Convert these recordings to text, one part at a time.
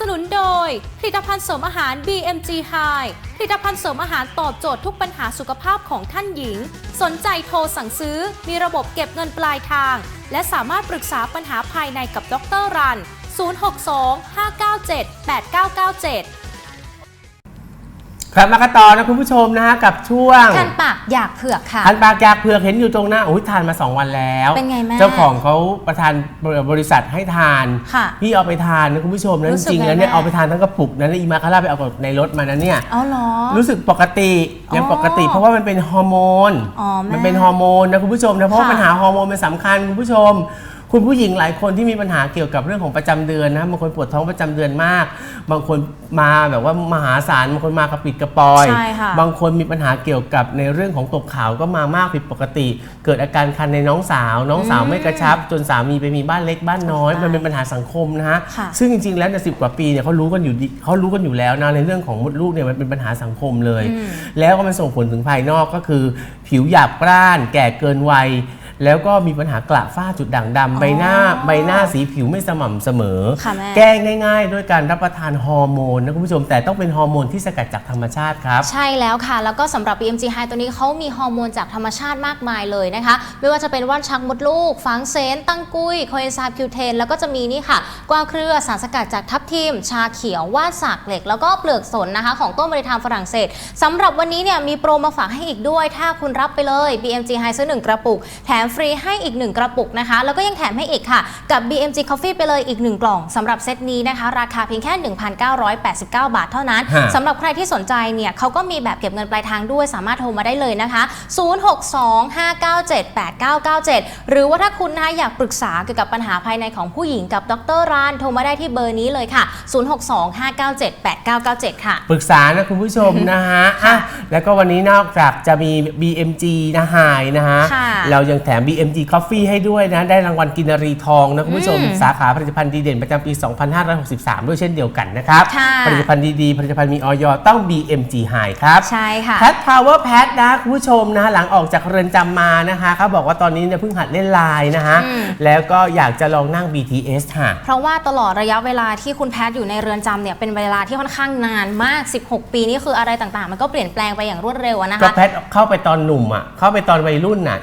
สนุนโดย ผลิตภัณฑ์เสริมอาหาร BMG High ผลิตภัณฑ์เสริมอาหารตอบโจทย์ทุกปัญหาสุขภาพของท่านหญิง สนใจโทรสั่งซื้อ มีระบบเก็บเงินปลายทาง และสามารถปรึกษาปัญหาภายในกับดรรัน 062 597 8997 ครับมากันต่อนะคุณผู้ชมนะฮะกับช่วงคันปากอยากเผือกค่ะทันปากอยากเผือกเห็นอยู่ตรงหน้าโอ้ยทานมา 2 วันแล้ว เป็นไงแม่เจ้าของเขาประทานบริษัทให้ทานค่ะพี่เอาไปทานนะคุณผู้ชมนะรู้จสึกริงๆไงแล้วเนี่ยแม่เอาไปทานทั้งกระปุกนะแล้วอีมาคาร่าไปเอากับในรถมานะเนี่ยเอาเหรอรู้สึกปกติยังอ๋อปกติ เพราะว่ามันเป็นฮอร์โมนอ๋อแม่มันเป็นฮอร์โมนนะคุณผู้ชมนะเพราะว่าค่ะปัญหาฮอร์โมนเป็นสำคัญคุณผู้ชม คุณผู้หญิงหลายคนที่มีปัญหาเกี่ยวกับเรื่องของประจำเดือนนะบางคนปวดท้องประจำเดือนมาก บางคนมาแบบว่ามหาศาลบางคนมากระปิดกระปอยใช่ค่ะบางคนมีปัญหาเกี่ยวกับในเรื่องของตกขาวก็มามากผิดปกติ เกิดอาการคันในน้องสาว น้องสาวไม่กระชับ จนสามีไปมีบ้านเล็กบ้านน้อย มันเป็นปัญหาสังคมนะฮะค่ะซึ่งจริงๆ แล้วในสิบกว่าปีเนี่ยเขารู้กันอยู่ดีเขารู้กันอยู่แล้วนะในเรื่องของมดลูกเนี่ยมันเป็นปัญหาสังคมเลย แล้วก็มันส่งผลถึงภายนอกก็คือ ผิวหยาบกร้าน แก่เกินวัย แล้วก็มีปัญหากระฝ้าจุดด่างดำใบหน้าใบหน้าสีผิวไม่สม่ำเสมอ ค่ะแม่ แก้ง่ายๆ ด้วยการรับประทานฮอร์โมนนะคุณผู้ชม แต่ต้องเป็นฮอร์โมนที่สกัดจากธรรมชาติครับ ใช่แล้วค่ะ แล้วก็สำหรับ BMG High ตัวนี้เขามีฮอร์โมนจากธรรมชาติมากมายเลยนะคะ ไม่ว่าจะเป็นว่านชักมดลูกฝังเซน ตั้งกุ้ยโคเอนไซม์คิวเทน แล้วก็จะมีนี่ค่ะ กวาวเครือสารสกัดจากทับทิม ชาเขียวว่านสากเหล็ก แล้วก็เปลือกสนนะคะ ของต้นบริทามฝรั่งเศสสำหรับวันนี้เนี่ยมีโปรมาฝากให้อีกด้วย ถ้าคุณรับไปเลย BMG High ซื้อ1กระปุก แถมฟรีให้อีก 1 กระปุกนะคะ แล้วก็ยังแถมให้อีกค่ะ กับ BMG Coffee ไปเลยอีก 1 กล่องสำหรับเซตนี้นะคะ ราคาเพียงแค่ 1,989 บาทเท่านั้นฮะสำหรับใครที่สนใจเนี่ยเขาก็มีแบบเก็บเงินปลายทางด้วยสามารถโทรมาได้เลยนะคะ 0625978997 หรือว่าถ้าคุณนะคะอยากปรึกษาเกี่ยวกับปัญหาภายในของผู้หญิงกับดรรานโทรมาได้ที่เบอร์นี้เลยค่ะ 0625978997 ค่ะ ปรึกษานะคุณผู้ชมนะฮะอะแล้วก็วันนี้นอกจากจะมี BMG นะไฮนะฮะ ค่ะ เรายังแถม BMG Coffee ให้ด้วยนะ ได้รางวัลกินรีทองนะคุณผู้ชมอืมสาขาผลิตภัณฑ์ดีเด่นประจำปี 2563 ด้วยเช่นเดียวกันนะครับค่ะผลิตภัณฑ์ดีๆ ผลิตภัณฑ์มีออยต้อง BMG High ครับ ใช่ค่ะแพท Power Pad นะคุณผู้ชมนะหลังออกจากเรือนจำมานะคะเขาบอกว่าตอนนี้เนี่ยเพิ่งหัดเล่นไลน์นะฮะอืมแล้วก็อยากจะลองนั่ง BTS ค่ะเพราะว่าตลอดระยะเวลาที่คุณแพทย์อยู่ในเรือนจำเนี่ยเป็นเวลาที่ค่อนข้างนานมาก 16 ปีนี่คืออะไรต่างๆ มันก็เปลี่ยนแปลงไปอย่างรวดเร็วอะนะก็คะแพทเข้าไปตอนหนุ่มอะเข้าไปตอนวัยรุ่นอะ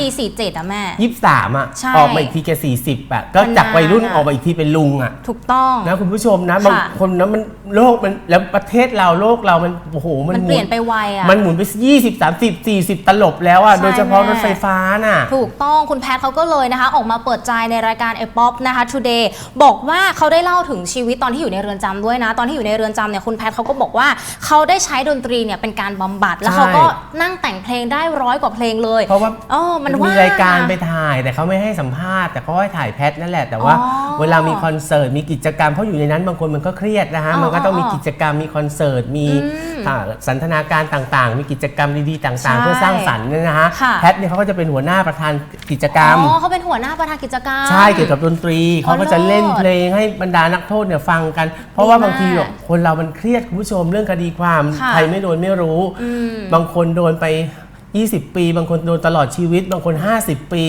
ปี23ปี47อะแม่ ยี่สิบสามอะใช่ออกมาอีกทีแกสี่สิบอะก็จากวัยรุ่นมันนานอะ ออกมาอีกทีเป็นลุงอะถูกต้อง นะคุณผู้ชมนะบางค่ะ คนนะมันโลกมันแล้วประเทศเราโลกเรามันโอ้โหมันมันหเปลี่ยนไปไวอะ มันหมุนไป20 30 40ตลบแล้วอะใช่โดยเฉพาะแม่ รถไฟฟ้าน่ะ ถูกต้องคุณแพทย์เขาก็เลยนะคะ ออกมาเปิดใจในรายการ a p o p นะคะ Today บอกว่าเขาได้เล่าถึงชีวิตตอนที่อยู่ในเรือนจำด้วยนะ ตอนที่อยู่ในเรือนจำเนี่ยคุณแพทย์เขาก็บอกว่าเขาได้ใช้ดนตรีเนี่ยเป็นการบำบัด แล้วใช่เขาก็นั่งแต่งเพลงได้ร้อยกว่าเพลงเลยเพราะว่าอ๋อมันมีว่างรายการอะไปถ่ายแต่เขาไม่ให้สัมภาษณ์แต่เขาให้ถ่ายแพทนั่นแหละ แต่ว่าอ๋อเวลามีคอนเสิร์ตมีกิจกรรมเพราะอยู่ในนั้นบางคนมันก็เครียดนะฮะอ๋อมันก็ต้องมีอ๋อกิจกรรมมีคอนเสิร์ตมีอืมอ่าสันทนาการต่างๆ มีกิจกรรมดีๆต่างใช่ๆเพื่อสร้างสรรค์เนี่ยนะฮะค่ะแพทเนี่ยเขาก็จะเป็นหัวหน้าประธานกิจกรรมอ๋อเขาเป็นหัวหน้าประธานกิจกรรมใช่เกี่ยวกับดนตรีเขาก็จะเล่นเลิศเพลงให้บรรดานักโทษเนี่ยฟังกัน เพราะว่าดีมากบางทีแบบคนเรามันเครียดคุณผู้ชมเรื่องคดีความค่ะใครไม่โดนไม่รู้อืมบางคนโดนไป 20 ปี บางคนโดนตลอดชีวิต บางคน 50 ปี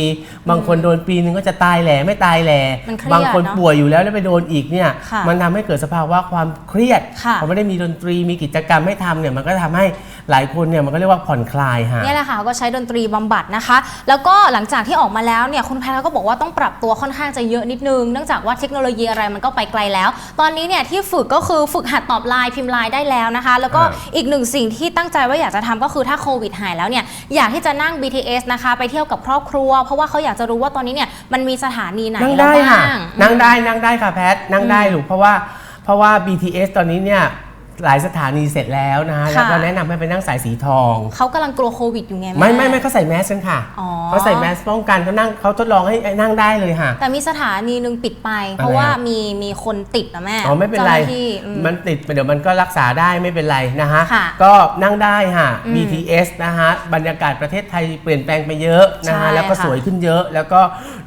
บางคนโดนปีนึงก็จะตายแหล่ไม่ตายแหล่มันเครียดบางคนเนอะป่วยอยู่แล้วแล้วไปโดนอีกเนี่ยค่ะมันทำให้เกิดสภาวะความเครียดค่ะพอไม่ได้มีดนตรีมีกิจกรรมให้ทำเนี่ยมันก็ทำให้ หลายคนเนี่ยมันก็เรียกว่าผ่อนคลายฮะ เนี่ยแหละค่ะก็ใช้ดนตรีบำบัดนะคะ แล้วก็หลังจากที่ออกมาแล้วเนี่ยคุณแพทย์เขาก็บอกว่าต้องปรับตัวค่อนข้างจะเยอะนิดนึงเนื่องจากว่าเทคโนโลยีอะไรมันก็ไปไกลแล้ว ตอนนี้เนี่ยที่ฝึกก็คือฝึกหัดตอบไลน์พิมพ์ไลน์ได้แล้วนะคะ แล้วก็อ่าอีกหนึ่งสิ่งที่ตั้งใจว่าอยากจะทำก็คือถ้าโควิดหายแล้วเนี่ยอยากที่จะนั่ง BTS นะคะ ไปเที่ยวกับครอบครัว เพราะว่าเขาอยากจะรู้ว่าตอนนี้เนี่ยมันมีสถานีไหนนั่งแล้วได้ค่ะบ้าง นั่งได้นั่งได้ค่ะแพทนั่งได้ลูกเพราะว่าเพราะว่า BTS ตอนนี้เนี่ย หลายสถานีเสร็จแล้วนะฮะค่ะแล้วก็แนะนำให้ไปนั่งสายสีทอง เขากำลังกลัวโควิดอยู่ไงไม่ไม่ไม่เขาใส่แมสกันค่ะอ๋อ เขาใส่แมสป้องกันเขานั่งเขาทดลองให้ให้นั่งได้เลยค่ะ แต่มีสถานีหนึ่งปิดไป เพราะอะไรว่าอะมีมีคนติดนะแม่อ๋อไม่เป็นไร จ้าหาที่อืม มันติดเดี๋ยวมันก็รักษาได้ไม่เป็นไรนะฮะ ค่ะก็นั่งได้ค่ะอืม BTS นะฮะ บรรยากาศประเทศไทยเปลี่ยนแปลงไปเยอะนะใช่ฮะแล้วก็ค่ะสวยขึ้นเยอะ แล้วก็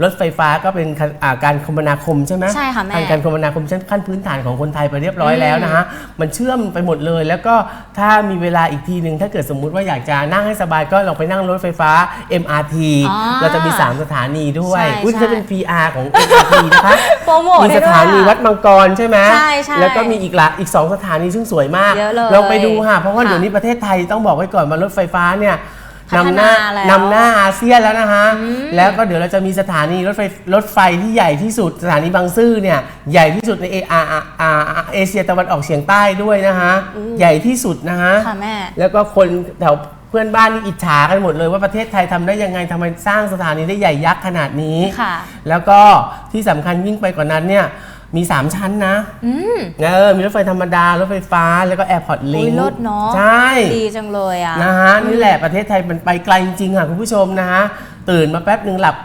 รถไฟฟ้าก็เป็นการอ่าการคมนาคมใช่ไหมใช่ค่ะแม่ทางการคมนาคมชั้นขั้นพื้นฐานของคนไทยไปเรียบร้อยแล้วนะฮะ มันเชื่อมมไปหมดเลย แล้วก็ถ้ามีเวลาอีกทีหนึ่งถ้าเกิดสมมุติว่าอยากจะนั่งให้สบายก็ลองไปนั่งรถไฟฟ้า MRT อ๋อเราจะมี 3 สถานีด้วยใช่อุ้ยใช่ จะเป็น PR ของ MRT นะคะ โปรโมทมีให้สด้วยถานีอะ วัดมังกรใช่ไหมใช่ใช่แล้วก็มีอีกละอีก2สถานีซึ่งสวยมากเยอะเลยลองไปดูค่ะ เพราะว่าค่ะเดี๋ยวนี้ประเทศไทยต้องบอกไว้ก่อนว่ารถไฟฟ้าเนี่ยพัฒ นำหนาน้าแล้วนำหน้าอาเซียนแล้วนะคะแล้วก็เดี๋ยวเราจะมีสถานีรถไฟรถไฟที่ใหญ่ที่สุด สถานีบางซื่อเนี่ยใหญ่ที่สุดในเออาอาเอเชียตะวันออกเฉียงใต้ด้วยนะคะใหญ่ที่สุดนะคะค่ะแม่ แล้วก็คนแถวเพื่อนบ้านนี่อิจฉากันหมดเลยว่าประเทศไทยทำได้ยังไงทำไมสร้างสถานีได้ใหญ่ยักษ์ขนาดนี้ ค่ะ แล้วก็ที่สำคัญยิ่งไปกว่านั้นเนี่ย มี 3 ชั้นนะเออมีรถไฟธรรมดา รถไฟฟ้าแล้วก็แอร์พอร์ตลิอุ้งยลดเนาะใช่ ดีจังเลยอะนะฮะนี่แหละประเทศไทยมันไปไกลจริงๆอะคุณผู้ชมนะฮะตื่นมาแป๊บหนึ่งหลับ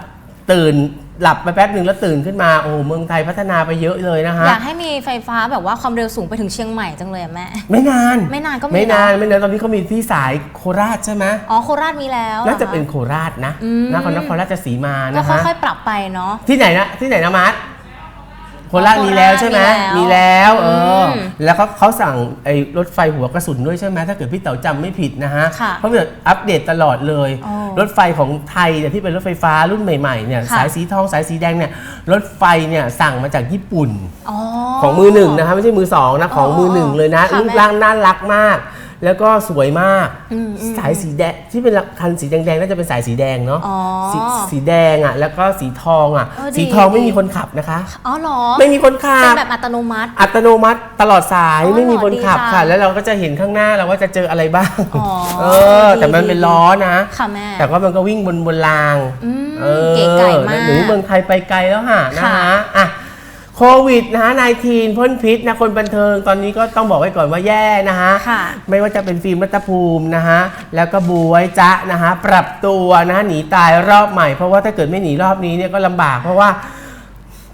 ตื่นหลับไปแป๊บหนึ่งแล้วตื่นขึ้นมาโอ้โหเมืองไทยพัฒนาไปเยอะเลยนะฮะอยากให้มีไฟฟ้าแบบว่าความเร็วสูงไปถึงเชียงใหม่จังเลยอะแม่ไม่นาน ไม่นานก็มีไม่นานเนอะไม่นานตอนนี้เขามีที่สายโคราชใช่ไหมอ๋อโคราชมีแล้วน่าจะเป็นหรอคโคราชนะนครนครราชสีมาก็นะฮะค่อยๆปรับไปเนาะที่ไหนนะที่ไหนนะมาร์ทโคราชโคราชมีแล้วใช่ไหมมีแล้วเอออ แล้วเขาเขาสั่งไอ้รถไฟหัวกระสุนด้วยใช่ไหมถ้าเกิดพี่เต๋าจำไม่ผิดนะฮะค่ะเพราะเกิดอัปเดตตลอดเลย อ๋อรถไฟของไทยเนี่ยที่เป็นรถไฟฟ้ารุ่นใหม่ๆเนี่ยค่ะ สายสีทองสายสีแดงเนี่ยรถไฟเนี่ยสั่งมาจากญี่ปุ่น อ๋อ ของมือหนึ่งนะคะไม่ใช่มือสองนะของมือหนึ่งเลยนะค่ะรูปร่างน่ารักมาก แล้วก็สวยมากอืมอืมสายสีแดงที่เป็นคันสีแดงๆน่าจะเป็นสายสีแดงเนาะอ๋อสสีแดงอะ แล้วก็สีทองอะเออดีสีทองไม่ดีมีคนขับนะคะ อ๋อเหรอ ไม่มีคนขัเป็นบแบบอัตโนมัติ อัตโนมัติตลอดสายอ๋อไม่มีคนขับดีจังค่ะ แล้วเราก็จะเห็นข้างหน้าเราว่าจะเจออะไรบ้างอ๋อเออ แต่มันดีเป็นล้อนะ ค่ะแม่ แต่ว่ามันก็วิ่งบนบนรางอืมเออเก๋ไก่มากหรือเมืองไทยไปไกลแล้วค่ะนะค่ะคะอะโควิดนะฮะ19พ่นพิษนะคนบันเทิงตอนนี้ก็ต้องบอกไว้ก่อนว่าแย่นะฮะ ค่ะ ไม่ว่าจะเป็นฟิล์มรัตภูมินะฮะ แล้วก็บูไว้จ๊ะนะฮะ ปรับตัวนะฮะหนีตายรอบใหม่ เพราะว่าถ้าเกิดไม่หนีรอบนี้เนี่ยก็ลำบากเพราะว่า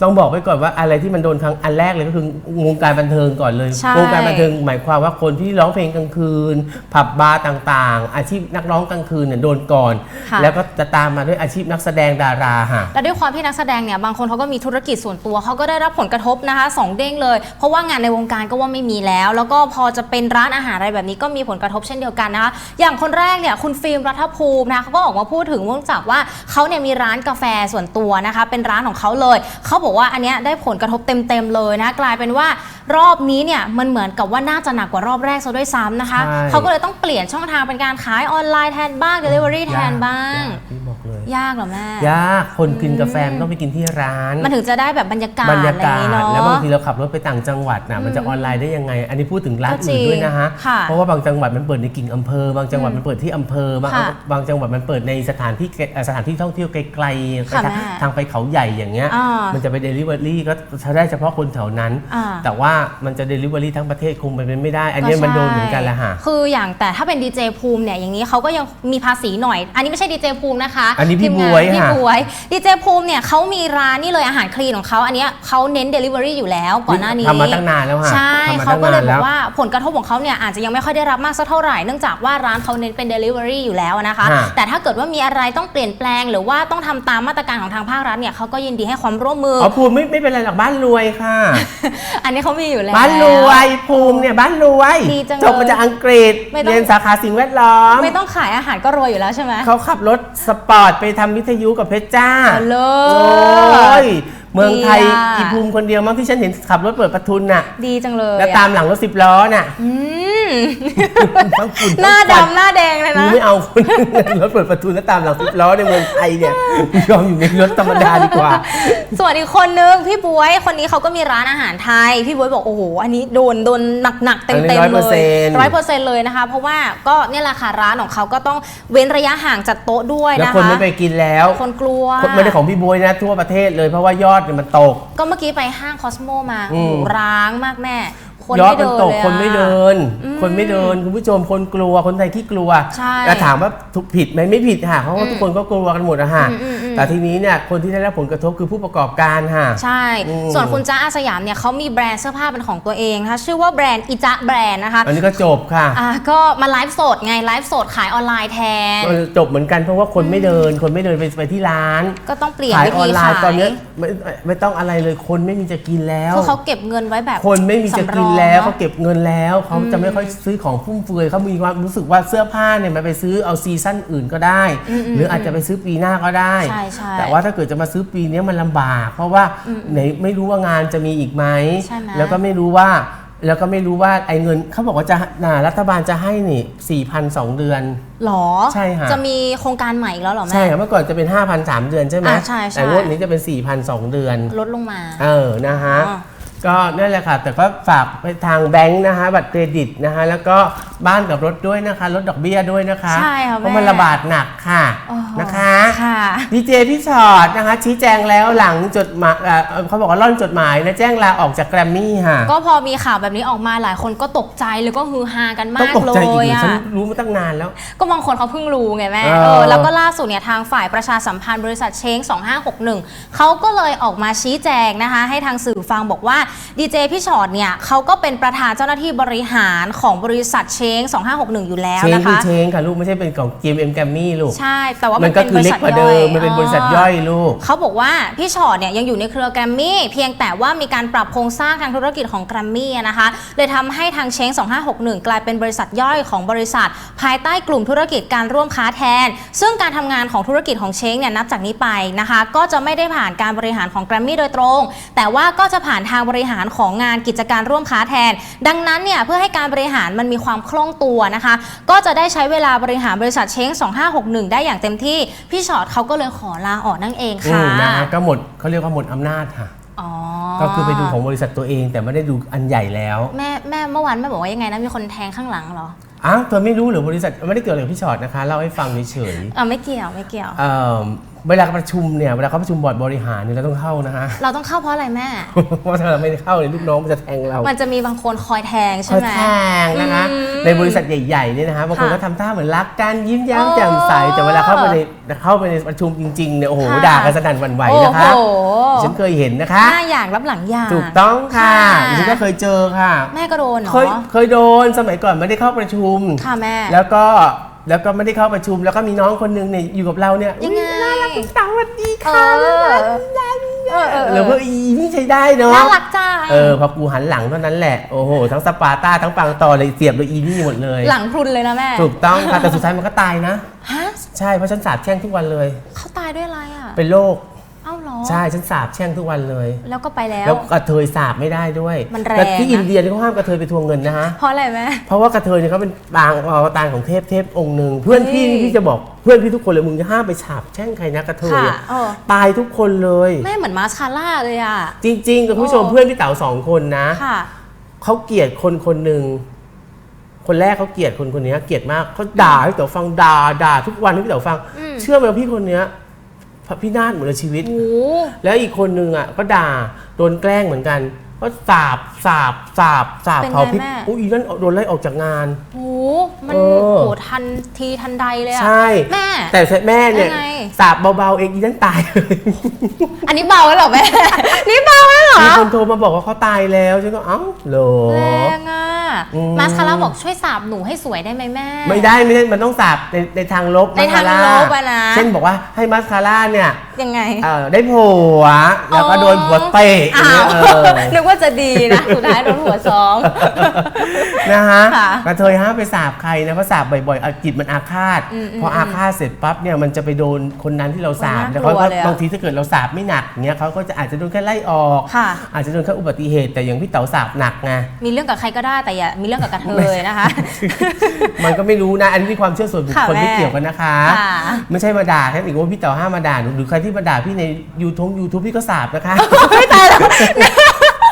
ต้องบอกไว้ก่อนว่าอะไรที่มันโดนครั้งอันแรกเลยก็คือวงการบันเทิงก่อนเลยใช่ วงการบันเทิงหมายความว่าคนที่ร้องเพลงกลางคืน ผับบาร์ต่างๆ อาชีพนักร้องกลางคืนเนี่ยโดนก่อน ค่ะ แล้วก็จะตามมาด้วยอาชีพนักแสดงดาราค่ะ แล้วด้วยความที่นักแสดงเนี่ยบางคนเขาก็มีธุรกิจส่วนตัวเขาก็ได้รับผลกระทบนะคะสองเด้งเลย เพราะว่างานในวงการก็ว่าไม่มีแล้ว แล้วก็พอจะเป็นร้านอาหารอะไรแบบนี้ก็มีผลกระทบเช่นเดียวกันนะคะอย่างคนแรกเนี่ยคุณฟิล์มรัฐภูมินะคะเขาก็ออกมาพูดถึงเนื่องจากว่าเขาเนี่ยมีร้านกาแฟส่วนตัวนะคะเป็นร้านของเขาเลยเขาบอกว่าอันเนี้ยได้ผลกระทบเต็มๆเลยนะกลายเป็นว่ารอบนี้เนี่ยมันเหมือนกับว่าน่าจะหนักกว่ารอบแรกซะด้วยซ้ำนะคะ ใช่ เขาก็เลยต้องเปลี่ยนช่องทางเป็นการขายออนไลน์แทนบ้าง Delivery แทนบ้าง ยกพี่บอกเลย ยากเหรอแม่ ยากคนกินกาแฟมันต้องไปกินที่ร้าน มันถึงจะได้แบบบรรยากาศบรรยาอะไรกาอย่งศนี้เนาะแล้วบางทีเราขับรถไปต่างจังหวัดนะมันจะออนไลน์ได้ยังไง อันนี้พูดถึงร้านก็จริอื่นงด้วยนะฮะ ค่ะเพราะว่าบางจังหวัดมันเปิดในกิ่งอำเภอ บางจังหวัดมันเปิดที่อำเภอบางค่ะบางจังหวัดมันเปิดในสถานที่เอ่อสถานที่ท่องเที่ยวไกลๆค่ะไปทางแม่ทางไปเขาใหญ่อย่างเงี้ย อ่ามั มันจะไปเดลิเวอรี่ก็ได้เฉพาะคนแถวนั้น อ่า แต่ว่ามันจะเดลิเวอรี่ทั้งประเทศคงไปเป็นไม่ได้ อันเนี้ยมันโดนเหมือนกันแหละฮะ คืออย่างแต่ถ้าเป็นดีเจภูมิเนี่ยอย่างนี้เขาก็ยังมีภาษีหน่อย อันนี้ไม่ใช่ดีเจภูมินะคะอันนี้พี่ทีมงาบ๊วยพี่ค่ะ บวยดีเจภูมิเนี่ยเขามีร้านนี่เลยอาหารคลีนของเขาอันเนี้ยเขาเน้น Delivery อยู่แล้วก่อนหน้านี้ทำมาตั้งนานแล้วค่ะใช่ทำมาเขาตั้งก็เลยนานบแล้ อกวว่าผลกระทบของเขาเนี่ยอาจจะยังไม่ค่อยได้รับมากสักเท่าไหร่เนื่องจากว่าร้านเขาเน้นเป็น Delivery อยู่แล้วนะคะ ฮะ แต่ถ้าเกิดว่ามีอะไรต้องเปลี่ยนแปลง หรือว่าต้องทำตามมาตรการของทางภาครัฐเนี่ยเขาก็ยินดีให้ความร่วมมืออ๋อภูมิไม่ไม่เป็นไรหรอกบ้านรวยค่ะ อันนี้เขามีอยู่แล้ว บ้านรวยภูมิเนี่ยบ้านรวยดีจังเลยจบมาจากอังกฤษไม่ต้อง เรียนสาขาสิ่งแวดล้อม ไม่ต้องขายอาหารก็รวยอยู่แล้วใช่ไหมเขาขับรถสปอร์ตไปทำวิทยุกับเพชรจ้าอ๋อเลิโอศ้ยเมืองไทยดีอะอีภูมิคนเดียวมั้งที่ฉันเห็นขับรถเปิดประทุนน่ะ ดีจังเลยแล้วอะตามหลังรถสิบล้อน่ะ อืม ทั้งฝุ่นหน้าทั้งควัดำหน้าแดงเลยกูนะ ไม่เอาคนรถเปิดประทุนแล้วตามหลังสิบล้อในเมืองไทยเนี่ยยอมอยู่ในรถธรรมดาดีกว่า ส่วนอีกคนนึงพี่บวยคนนี้เขาก็มีร้านอาหารไทย พี่บวยบอกโอ้โหอันนี้โดนโดนหนักๆเต็มอันนี้ๆเลย100%ร้อยเปอร์เซ็นต์เลยนะคะ เพราะว่าก็เนี่ยแหละค่ะร้านของเขาก็ต้องเว้นระยะห่างจากโต๊ะด้วยแล้วนะคนคะไม่ไปกินแล้วคนกลัว คนไม่ได้ของพี่บวยนะ ทั่วประเทศเลยเพราะว่ายอดเนี่ยมันตก ก็เมื่อกี้ไปห้างคอสโมมาอืโอ้มโหร้างมากแม่ คนยอดไม่มันเดินตกเลยอะคนไม่เดิน อืม คนไม่เดินคุณผู้ชมคนกลัวคนไทยที่กลัวใช่แล้วถามว่าถูกผิดไหมไม่ผิดค่ะเพราะว่าทุกคนก็กลัวกันหมดอะค่ะอืมอืมอืม แต่ทีนี้เนี่ยคนที่ได้รับผลกระทบคือผู้ประกอบการค่ะ ใช่อืมส่วนคุณจ้าอาสยามเนี่ยเขามีแบรนด์เสื้อผ้าเป็นของตัวเองนะคะชื่อว่าแบรนด์อิจะแบรนด์นะคะ อันนี้ก็จบค่ะอ่าก็มาไลฟ์สดไงไลฟ์สดขายออนไลน์แทนมันจบเหมือนกันเพราะว่าคนไม่เดิน คนไม่เดินไปไปที่ร้าน ก็ต้องเปลี่ยนขายวิออธีนไลขายน์ตอนเนี้ยไม่ไม่ต้องอะไรเลยคนไม่มีจะกินแล้วคือเขาเก็บเงินไว้แบบ คนไม่มีจะกินสำรองแล้วเนอะเขาเก็บเงินแล้วเขาจะไม่ค่อยซื้อของฟุ่มเฟือยเขามีความรู้สึกว่าเสื้อผ้าเนี่ยมันไปซื้อเอาซีซั่นอื่นก็ได้ หรืออาจจะไปซื้อปีหน้าก็ได้ ใช่ใช่แต่ว่าถ้าเกิดจะมาซื้อปีเนี้ยมันลำบาก เพราะว่าไหนไม่รู้ว่างานจะมีอีกไหมใช่ไหม แล้วก็ไม่รู้ว่าแล้วก็ไม่รู้ว่าไอ้เงินเขาบอกว่าจะน่ะรัฐบาลจะให้นี่สี่พันสองเดือน หรอ ใช่ค่ะ จะมีโครงการใหม่อีกแล้วเหรอแม่ ใช่ค่ะเมื่อก่อนจะเป็น5,000 3 เดือนใช่ไหมอ่าใช่ใช่ แต่งวดนี้จะเป็น 4,000 2เดือน ลดลงมา เออนะฮะ อ๋อ ก็นั่นแหละค่ะ แต่ก็ฝากไปทางแบงค์นะคะ บัตรเครดิตนะคะ แล้วก็บ้านกับรถด้วยนะคะลดดอกเบี้ยด้วยนะคะใช่ค่ะเพราะมันแม่ระบาดหนักค่ะโอ้โหนะคะค่ะ ดีเจพี่ชอตนะคะ ชี้แจงแล้วหลังจดหมายเอ่อเขาบอกว่าล่อนจดหมายและแจ้งลาออกจากแกรมมี่ค่ะก็พอมีข่าวแบบนี้ออกมาหลายคนก็ตกใจแล้วก็ฮือฮากันต้องมากตกเลใจอีกยเหรออะ ฉันรู้มาตั้งนานแล้ว ก็บางคนเขาเพิ่งรู้ไงแม่เออ เออแล้วก็ล่าสุดเนี่ยทางฝ่ายประชาสัมพันธ์บริษัทเช้ง2561 เขาก็เลยออกมาชี้แจงนะคะ ให้ทางสื่อฟังบอกว่าดีเจพี่ชอตเนี่ยเขาก็เป็นประธานเจ้าหน้าที่บริหารของบริษัทเช้ง2561 อยู่แล้วเชงนะคือคะเชงค่ะลูกไม่ใช่เป็นของ GMM แกรมมี่ลูก ใช่ แต่ว่ามัมันนก็เป็นคืบอริเล็กษัทกว่าย่เดิอยมมันเป็นบริษัทย่อยลูก เขาบอกว่าพี่ชอตเนี่ยยังอยู่ในเครือแกรมมี่เพียงแต่ว่ามีการปรับโครงสร้างทางธุรกิจของแกรมมี่นะคะเลยทำให้ทางเช้ง2561 กลายเป็นบริษัทย่อยของบริษัท ภายใต้กลุ่มธุรกิจการร่วมค้าแทน ซึ่งการทำงานของธุรกิจของเช้งเนี่ยนับจากนี้ไปนะคะ ก็จะไม่ได้ผ่านการบริหารของแกรมมี่โดยตรง แต่ว่าก็จะผ่านทางบริหารของงานกิจการร่วมค้าแทน ดังนั้นเนี่ยเพื่อให้การบริหารมันมีความคล่องตัวนะคะ ก็จะได้ใช้เวลาบริหารบริษัทเช้ง 2561 ได้อย่างเต็มที่ พี่ชอตเขาก็เลยขอลาออกนั่นเองอืค่ะมนะฮะก็หมดเขาเรียกว่าหมดอำนาจค่ะอ๋อก็คือไปดูของบริษัทตัวเอง แต่ไม่ได้ดูอันใหญ่แล้ว แม่แม่เมื่อวานแม่บอกว่ายังไงนะมีคนแทงข้างหลังเหรออ้าวเธอไม่รู้เหรือบริษัทไม่ได้เกี่ยวอะไรกับพี่ชอตนะคะเล่าให้ฟังเฉยอ่าไม่เกี่ยวไม่เกี่ยวๆเอ่อเวลาประชุมเนี่ยเวลาเขาประชุมบอร์ดบริหารเนี่ยเราต้องเข้านะฮะ เราต้องเข้าเพราะอะไรแม่ เพราะถ้าเราไม่ได้เข้าเนี่ยลูกน้องมันจะแทงเรามันจะมีบางคนคอยแทงใช่เขาไหม แทงนะคะอืมในบริษัทใหญ่ๆเนี่ยนะคะบางคนค่ะก็ทำท่าเหมือนรักกันยิ้มแย้มเออแจ่มใสแต่เวลาเข้าไปในเข้าไปในประชุมจริงๆเนี่ยโอ้โหค่ะ ด่ากันสนั่นหวั่นไหวโอ้นะคะโหฉันเคยเห็นนะคะ หน้าอย่างรับหลังอย่าง ถูกต้องค่ะค่ะดิฉันก็เคยเจอค่ะ แม่ก็โดนเหรอเคยเคยโดนสมัยก่อนไม่ได้เข้าประชุม ค่ะแม่ แล้วก็ แล้วก็ไม่ได้เข้าประชุม แล้วก็มีน้องคนหนึงเนี่ยอยู่กับเราเนี่ยยังไง อุ๊น่ารักสวัสดีเอค่ะอเออเออหรือว่าอีนี่ใช้ได้เนาะน่ารักจังเออพอกูหันหลังเท่านั้นแหละโอ้โหทั้งสปาร์ต้าทั้งปังตอเลยเสียบโดยอีนี่หมดเลย หลังพรุนเลยนะแม่ถูกต้องค่ะแต่สุดท้ายมันก็ตายนะ ฮะใช่เพราะฉันสาบแช่งทุกวันเลย เขาตายด้วยอะไรอะเป็นโรคเอ้าเหรอ ใช่ฉันสาบแช่งทุกวันเลย แล้วก็ไปแล้ว แล้วกระเทยสาบไม่ได้ด้วยมันแรงแต่ที่นะอินเดียเนี่ยเขาห้ามกระเทยไปทวงเงินนะฮะ เพราะอะไรแม่เพราะว่ากระเทยเนี่ยเขาเป็นปางอวตารของเทพเทพองค์หนึ่งเพื่อนพี่เฮ้ยพี่จะบอกเพื่อนพี่ทุกคนเลยมึงจะห้ามไปฉาบแช่งใครนะกระเทยค่ะอะเออ ตายทุกคนเลย แม่เหมือนมาสคาร่าเลยอะ จริงๆกับคุณผู้ชมโอ้ เพื่อนพี่เต๋าสองคนนะ ค่ะ เขาเกลียดคนคนหนึ่ง คนแรกเขาเกลียดคนคนนี้เกลียดมากเขาด่าให้พี่เต๋าฟังด่าด่าทุกวันให้พี่เต๋าฟัง อืม เชื่อไหมว่าพี่คนเนี้ย พี่นาฏหมดเลยชีวิต โอ้แล้วอีกคนนึงอะก็ด่าโดนแกล้งเหมือนกัน ก็สาบสาบสาบสาบเป็นไงเผาพริกแม่ อุ้ยอีนั่นโดนไล่ออกจากงานโหมันเออ โหทันทีทันใดเลยอะใช่ แม่แต่แม่เนี่ยยังไง สาบเบาๆเองอีนั่นตายเลยอันนี้เบาแล้วเหรอแม่ นี่เบาแล้วเหรอมีคนโทรมาบอกว่าเขาตายแล้วฉันก็เอ้าเหรอแรงอะอื มมาสคาร่าบอกช่วยสาบหนูให้สวยได้ไหมแม่ ไม่ได้ไม่ได้มันต้องสาบในในทางลบในทางมัสคลร่บอะนะเช่นบอกว่าให้มัสคาร่าเนี่ยยังไงเอ่อได้ผัวแล้วก็โดนผัวเตะอย่างอ้าเงี้วยเออนึกว่าจะดีนะสุดท้ายโดนหัวซ้อมนะฮะค่ะกระเทยห้ามไปสาบใครนะเพราะสาบบ่อยๆอะจิตมันอาฆาตอืมอืมพออาฆาตเสร็จปั๊บเนี่ยมันจะไปโดนคนนั้นที่เราสาบโอ้น่าแล้วเขากลัก็วเลยอะบางทีถ้าเกิดเราสาบไม่หนักเงี้ยเขาก็จะอาจจะโดนแค่ไล่ออกค่ะอาจจะโดนแค่อุบัติเหตุแต่อย่างพี่เต๋าสาบหนักไงมีเรื่องกับใครก็ได้แต่อย่ามีเรื่องกับกระเทยนะคะ มันก็ไม่รู้นะ อันนี้มีความเชื่อส่วนบุคคลค่ะแม่ไม่เกี่ยวกันนะคะค่ะไม่ใช่มาด่าแค่อีกว่าพี่เต๋อห้ามมาด่าหนูหรือใครที่มาด่าพี่ในยูทงยูทูบพี่ก็สาบนะคะไม่ตายแล้ว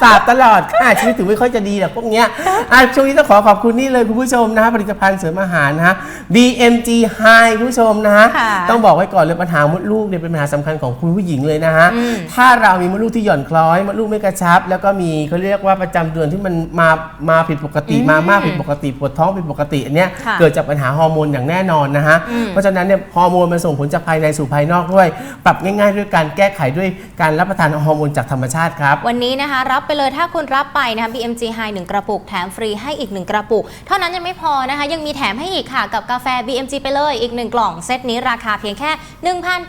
สาบตลอดค่ะชีวิตถึงไม่ค่อยจะดีหรอกพวกเนี้ยอะช่วงนี้ต้องขอขอบคุณนี่เลยคุณผู้ชมนะฮะผลิตภัณฑ์เสริมอาหารนะฮะ BMG High คุณผู้ชมนะฮะค่ะต้องบอกไว้ก่อนเลยปัญหามดลูกเนี่ยเป็นปัญหาสำคัญของคุณผู้หญิงเลยนะฮะอืม ถ้าเรามีมดลูกที่หย่อนคล้อยมดลูกไม่กระชับ แล้วก็มีเขาเรียกว่าประจำเดือนที่มันมามาผิดปกติมามากผิดปกติปวดท้องผิดปกติอันเนี้ยค่ะ เกิดจากปัญหาฮอร์โมนอย่างแน่นอนนะฮะอืมเพราะฉะนั้นเนี่ยฮอร์โมนมันส่งผลจากภายในสู่ภายนอกด้วย ปรับง่ายๆ ด้วยการแก้ไขด้วยการรับประทานฮอร์โมนจากธรรมชาติครับ วันนี้นะคะรับไปเลยถ้าคุณรับไปนะคะ BMG High 1 กระปุก แถมฟรีให้อีก 1 กระปุก เท่านั้นยังไม่พอนะคะ ยังมีแถมให้อีกค่ะ กับกาแฟ BMG ไปเลยอีก 1 กล่อง เซตนี้ราคาเพียงแค่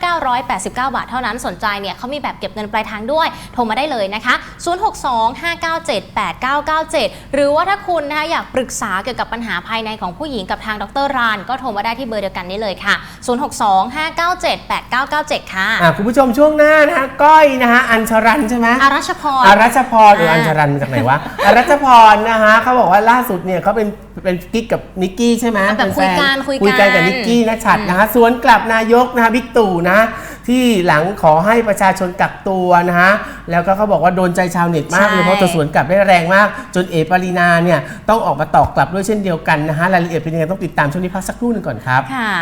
1,989 บาท เท่านั้นสนใจเนี่ยเขามีแบบเก็บเงินปลายทางด้วย โทรมาได้เลยนะคะ 062-597-8997 หรือว่าถ้าคุณนะคะอยากปรึกษาเกี่ยวกับปัญหาภายในของผู้หญิงกับทางดรราน ก็โทรมาได้ที่เบอร์เดียวกันนี้เลยค่ะ 062-597-8997 ค่ะ อะคุณผู้ชมช่วงหน้านะฮะก้อยนะฮะอัญชรันใช่ไหมอารัชพร อารัชพรหรืออ่าอัญชรันมาจากไหนวะอารัชพรนะฮะเขาบอกว่าล่าสุดเนี่ยเขาเป็นเป็นกิ๊กกับนิกกี้ใช่ไหมแบบเป็นฟคุยกันคุยกัน คุยกันกับนิกกี้นะฉัดนะฮะสวนกลับนายกนะฮะบิ๊กตู่นะ ที่หลังขอให้ประชาชนกักตัวนะฮะแล้วก็เขาบอกว่าโดนใจชาวเน็ตมากเลยใช่เพราะตัวสวนกลับได้แรงมาก จนเอปารีนาเนี่ยต้องออกมาตอบกลับด้วยเช่นเดียวกันนะฮะรายละเอียดเป็นยังไงต้องติดตามช่วงนี้พักสักครู่หนึ่งก่อนครับค่ะ